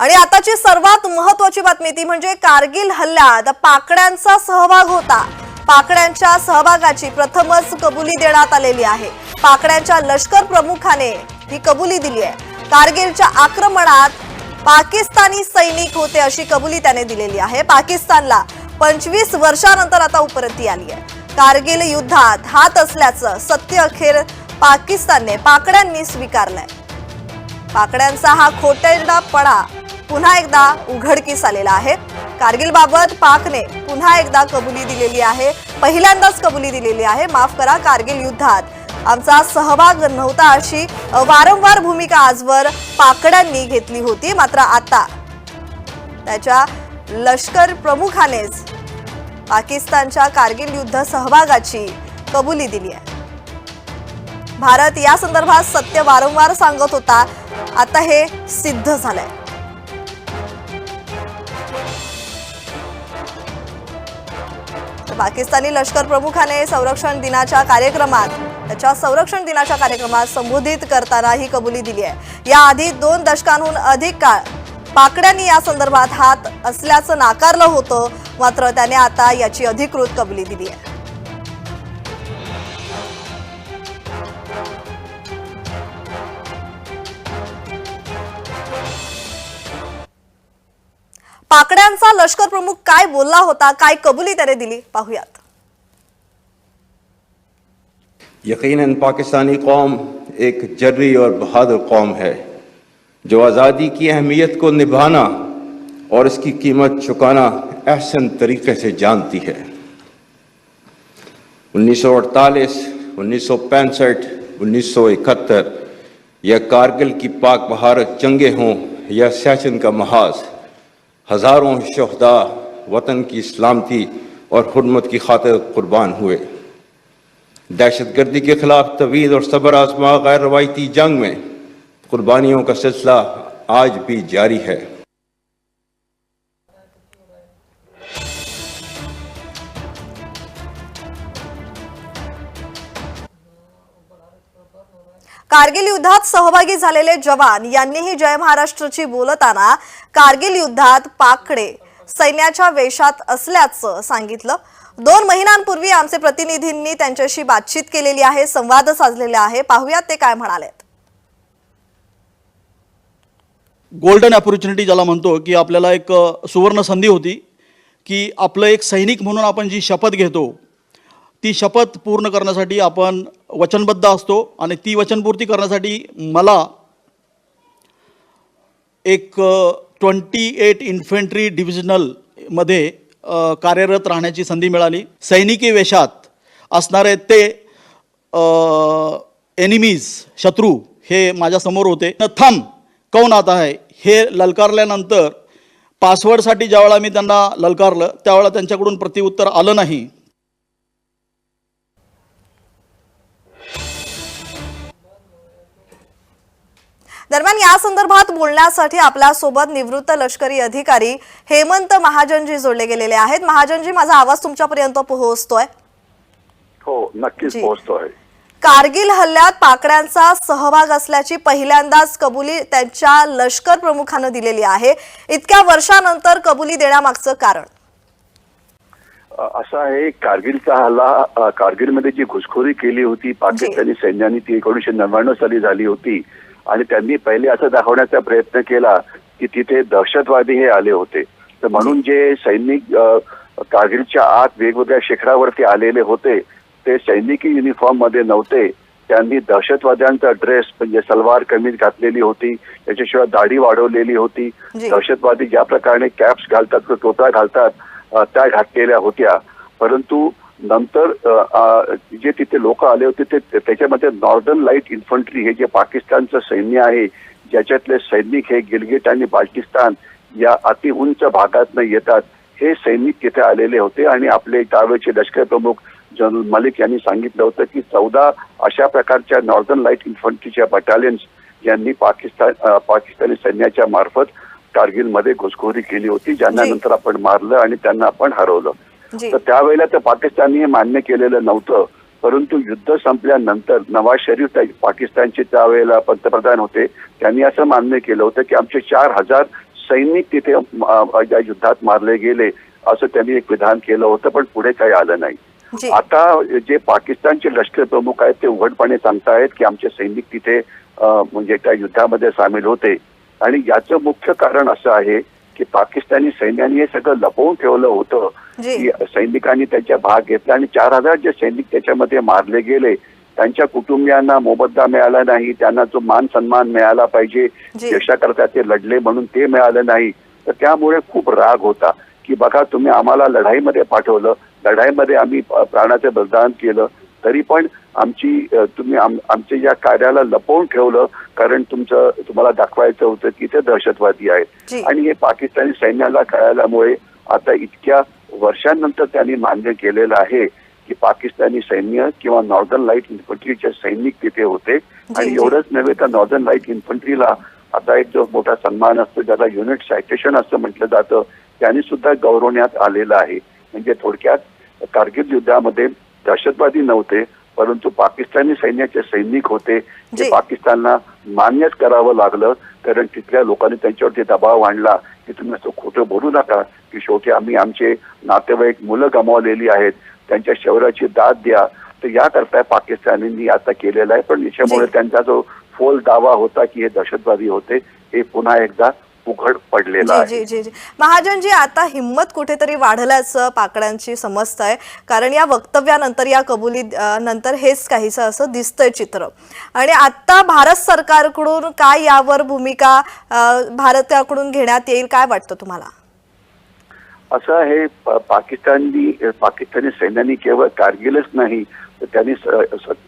आणि आताची सर्वात महत्वाची बातमी ती म्हणजे कारगिल हल्ल्यात पाकड्यांचा सहभाग होता. पाकड्यांच्या सहभागाची प्रथमच कबुली देण्यात आलेली आहे. पाकड्यांच्या लष्कर प्रमुखाने ही कबुली दिली आहे. कारगिलच्या आक्रमणात पाकिस्तानी सैनिक होते अशी कबुली त्याने दिलेली आहे. पाकिस्तानला पंचवीस वर्षानंतर आता उपरती आली आहे. कारगिल युद्धात हात असल्याचं सत्य अखेर पाकिस्तानने पाकड्यांनी स्वीकारलंय. पाकड्यांचा हा खोटेरडापणा पुन्हा एकदा उघडकीस आलेला आहे. कारगिल बाबत पाकने पुन्हा एकदा कबुली दिलेली आहे. पहिल्यांदाच कबुली दिलेली आहे. माफ करा कारगिल युद्धात. आमचा सहभाग नव्हता अशी वारंवार भूमिका आजवर पाकड्यांनी घेतली होती. मात्र आता त्याच्या लष्कर प्रमुखानेच पाकिस्तानच्या कारगिल युद्ध सहभागाची कबुली दिली आहे. भारत या संदर्भात सत्य वारंवार सांगत होता. आता हे सिद्ध झालंय. पाकिस्तानी लष्कर प्रमुखाने संरक्षण दिनाच्या कार्यक्रमात त्याच्या संरक्षण दिनाच्या कार्यक्रमात संबोधित करताना ही कबुली दिली आहे. याआधी दोन दशकांहून अधिक काळ पाकड्यांनी या संदर्भात हात असल्याचं नाकारलं होतं मात्र त्याने आता याची अधिकृत कबुली दिली आहे. पाकड्यांचा लष्कर प्रमुख काय बोलला होता काय कबुली त्याने दिली? पाहूयात. यकीनन पाकिस्तानी कौम एक जर्री और बहादुर कौम है जो आज़ादी की अहमियत को निभाना और इसकी कीमत चुकाना अहसन तरीके से जानती है। 1948, 1965, 1971 या कारगिल की पाक बहारत जंगे हों या सियाचिन का महाज। ہزاروں شہداء وطن کی سلامتی اور حرمت کی خاطر قربان ہوئے۔ دہشت گردی کے خلاف طویل اور صبر آزما غیر روایتی جنگ میں قربانیوں کا سلسلہ آج بھی جاری ہے۔ कारगिल युद्धात सहभागी झालेले जवान यांनीही जय महाराष्ट्रची बोलताना कारगिल युद्धात पाकडे सैन्याच्या वेशात असल्याचं सांगितलं. दोन महिन्यांपूर्वी आमचे प्रतिनिधींनी त्यांच्याशी बातचीत केलेली आहे संवाद साधलेला आहे. पाहूयात ते काय म्हणालेत. गोल्डन ऑपॉर्च्युनिटी ज्याला म्हणतो की आपल्याला एक सुवर्ण संधी होती की आपलं एक सैनिक म्हणून आपण जी शपथ घेतो ती शपथ पूर्ण करण्यासाठी आपण वचनबद्ध असतो आणि ती वचनपूर्ती करण्यासाठी मला एक ट्वेंटी एट इन्फेंट्री डिव्हिजनलमध्ये कार्यरत राहण्याची संधी मिळाली. सैनिकी वेशात असणारे ते एनिमीज शत्रू हे माझ्यासमोर होते. न थम कौन आता आहे हे ललकारल्यानंतर पासवर्डसाठी ज्यावेळा मी त्यांना ललकारलं त्यावेळेला त्यांच्याकडून प्रतिउत्तर आलं नाही. दरम्यान या संदर्भात बोलण्यासाठी आपल्यासोबत निवृत्त लष्करी अधिकारी हेमंत महाजनजी जोडले गेलेले आहेत. महाजनजी माझा आवाज तुमच्यापर्यंत पोहोचतोय? हो नक्कीच. पोहोचतोय. कारगिल हल्ल्यात पाकड्यांचा सहभाग असल्याची पहिल्यांदाच कबुली त्यांच्या लष्कर प्रमुखानं दिलेली आहे. इतक्या वर्षानंतर कबुली देण्यामागचं कारण? असं आहे कारगिलचा हल्ला कारगिलमध्ये जी घुसखोरी केली होती पाकिस्तानी सैन्याने ती एकोणीशे नव्याण्णव साली झाली होती. आणि त्यांनी पहिले असं दाखवण्याचा प्रयत्न केला की तिथे दहशतवादी हे आले होते. तर म्हणून जे सैनिक कारगिलच्या आत वेगवेगळ्या शिखरावरती आलेले होते ते सैनिकी युनिफॉर्ममध्ये नव्हते. त्यांनी दहशतवाद्यांचा ड्रेस म्हणजे सलवार कमीज घातलेली होती त्याच्याशिवाय दाढी वाढवलेली होती. दहशतवादी ज्या प्रकारे कॅप्स घालतात किंवा टोप्या घालतात त्या घातलेल्या होत्या. परंतु नंतर जे तिथे लोक आले होते ते त्याच्यामध्ये नॉर्दर्न लाइट इन्फंट्री हे जे पाकिस्तानचं सैन्य आहे ज्याच्यातले सैनिक हे गिलगिट आणि बाल्टिस्तान या अति उंच भागातनं येतात हे सैनिक तिथे आलेले होते आणि आपले त्यावेळेचे लष्कर प्रमुख जनरल मलिक यांनी सांगितलं होतं की चौदा अशा प्रकारच्या नॉर्दर्न लाइट इन्फंट्रीच्या बटालियन्स यांनी पाकिस्तान पाकिस्तानी सैन्याच्या मार्फत कारगिलमध्ये घुसखोरी केली होती ज्यांना. नंतर आपण मारलं आणि त्यांना आपण हरवलं तर त्यावेळेला तर पाकिस्तानने हे मान्य केलेलं नव्हतं. परंतु युद्ध संपल्यानंतर नवाज शरीफ पाकिस्तानचे त्यावेळेला पंतप्रधान होते. त्यांनी असं मान्य केलं होतं की आमचे चार हजार सैनिक तिथे या युद्धात मारले गेले असं त्यांनी एक विधान केलं होतं पण पुढे काही आलं नाही. आता जे पाकिस्तानचे लष्कर प्रमुख आहेत ते उघडपणे सांगतायत की आमचे सैनिक तिथे म्हणजे त्या युद्धामध्ये सामील होते. आणि याचं मुख्य कारण असं आहे की पाकिस्तानी सैन्याने हे सगळं लपवून ठेवलं होतं. की सैनिकांनी त्यांच्या भाग घेतला आणि चार हजार जे सैनिक त्याच्यामध्ये मारले गेले त्यांच्या कुटुंबियांना मोबदला मिळाला नाही त्यांना जो मान सन्मान मिळाला पाहिजे जी. देशाकरता ते लढले म्हणून ते मिळालं नाही तर त्यामुळे खूप राग होता की बघा तुम्ही आम्हाला लढाईमध्ये पाठवलं लढाईमध्ये आम्ही प्राणाचं बलिदान केलं तरी पण आमची तुम्ही आम- आमच्या या कार्याला लपवून ठेवलं कारण तुमचं तुम्हाला दाखवायचं होतं की ते दहशतवादी. आहेत आणि हे पाकिस्तानी सैन्याला कळाल्यामुळे आता इतक्या वर्षांनंतर त्यांनी मान्य केलेलं आहे की पाकिस्तानी सैन्य किंवा नॉर्दर्न लाइट इन्फंट्रीचे सैनिक तिथे होते आणि. एवढंच नव्हे तर नॉर्दर्न लाइट इन्फंट्रीला आता एक जो मोठा सन्मान असतो ज्याला युनिट सायटेशन असं म्हटलं जातं त्यांनी सुद्धा गौरवण्यात आलेलं आहे म्हणजे थोडक्यात कारगिल युद्धामध्ये दहशतवादी नव्हते परंतु पाकिस्तानी सैन्याचे सैनिक होते जी. पाकिस्तानला मान्यच करावं लागलं कारण तिथल्या लोकांनी त्यांच्यावरती दबाव आणला की तुम्ही असं खोटं बोलू नका की शेवटी आम्ही आमचे नातेवाईक मुलं गमावलेली आहेत त्यांच्या शौर्याची दाद द्या तर याकरता पाकिस्तानींनी आता केलेलं आहे पण याच्यामुळे. त्यांचा जो फोल दावा होता की हे दहशतवादी होते हे पुन्हा एकदा उघड पडलेला जी आहे. जी जी जी. महाजनजी आता हिंमत कुठेतरी वाढल्याचं पाकड्यांची समजत आहे. कारण या वक्तव्यानंतर या कबुली नंतर हेच काहीसं असं दिसतंय चित्र. आणि आता भारत सरकारकडून काय यावर भूमिका भारताकडून घेण्यात येईल काय वाटतं तुम्हाला? असं आहे प- पाकिस्तानी पाकिस्तानी सैन्याने केवळ कारगिलच नाही तर त्यांनी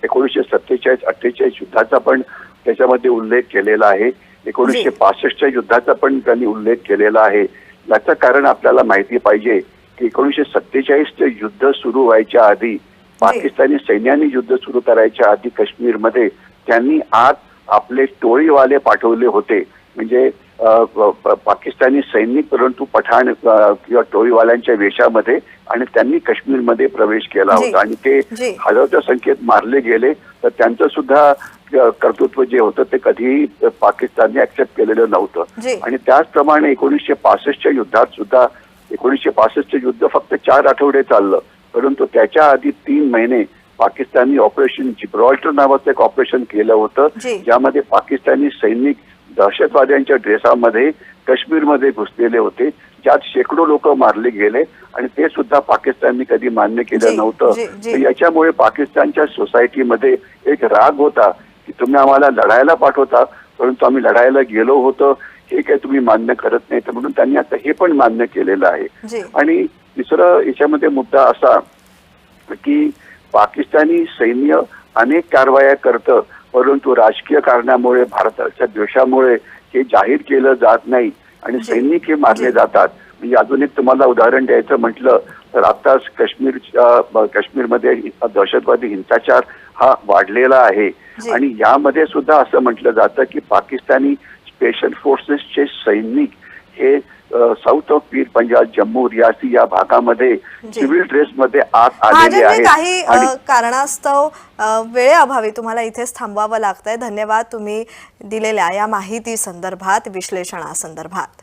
एकोणीसशे सत्तेचाळीस अठ्ठेचाळीस युद्धाचा पण त्याच्यामध्ये उल्लेख केलेला आहे. एकोणीसशे. पासष्टच्या युद्धाचा पण त्यांनी उल्लेख केलेला आहे याचं कारण आपल्याला माहिती पाहिजे की एकोणीसशे सत्तेचाळीसचे युद्ध सुरू व्हायच्या आधी पाकिस्तानी सैन्याने युद्ध सुरू करायच्या आधी काश्मीरमध्ये त्यांनी आत आपले टोळीवाले पाठवले होते म्हणजे पाकिस्तानी सैनिक परंतु पठाण किंवा टोळीवाल्यांच्या वेशामध्ये आणि त्यांनी काश्मीरमध्ये प्रवेश केला. होता आणि ते. हजारोच्या संख्येत मारले गेले तर त्यांचं सुद्धा कर्तृत्व जे होतं ते कधीही पाकिस्तानने ऍक्सेप्ट केलेलं. नव्हतं आणि त्याचप्रमाणे एकोणीसशे पासष्टच्या युद्धात सुद्धा एकोणीसशे पासष्टचे युद्ध फक्त चार आठवडे चाललं परंतु त्याच्या आधी तीन महिने पाकिस्तानी ऑपरेशन जिब्रॉल्टर नावाचं एक ऑपरेशन केलं होतं. ज्यामध्ये पाकिस्तानी सैनिक दहशतवाद्यांच्या ड्रेसामध्ये काश्मीरमध्ये घुसलेले होते. ज्यात शेकडो लोक मारले गेले आणि ते सुद्धा पाकिस्तानने कधी मान्य केलं नव्हतं. याच्यामुळे पाकिस्तानच्या सोसायटीमध्ये एक राग होता की तुम्ही आम्हाला लढायला पाठवता परंतु आम्ही लढायला गेलो होतो. हे काही तुम्ही मान्य करत नाही तर म्हणून त्यांनी आता हे पण मान्य केलेलं आहे. आणि तिसरं याच्यामध्ये मुद्दा असा की पाकिस्तानी सैन्य अनेक कारवाया करतं. परंतु राजकीय कारणामुळे भारताच्या द्वेषामुळे हे जाहीर केलं जात नाही आणि. सैनिक हे मारले. जातात म्हणजे अजून एक तुम्हाला उदाहरण द्यायचं म्हटलं तर आताच काश्मीरच्या काश्मीरमध्ये दहशतवादी हिंसाचार हा वाढलेला आहे. आणि यामध्ये सुद्धा असं म्हटलं जातं की पाकिस्तानी स्पेशल फोर्सेसचे सैनिक हे साऊथ ऑफ पीर पंजाब जम्मू रियासी या भागामध्ये. सिव्हिल ड्रेसमध्ये आत आलेले आहेत काही कारणास्तव वेळेअभावी तुम्हाला इथेच थांबवावं लागतंय. धन्यवाद तुम्ही दिलेल्या या माहिती संदर्भात विश्लेषणासंदर्भात.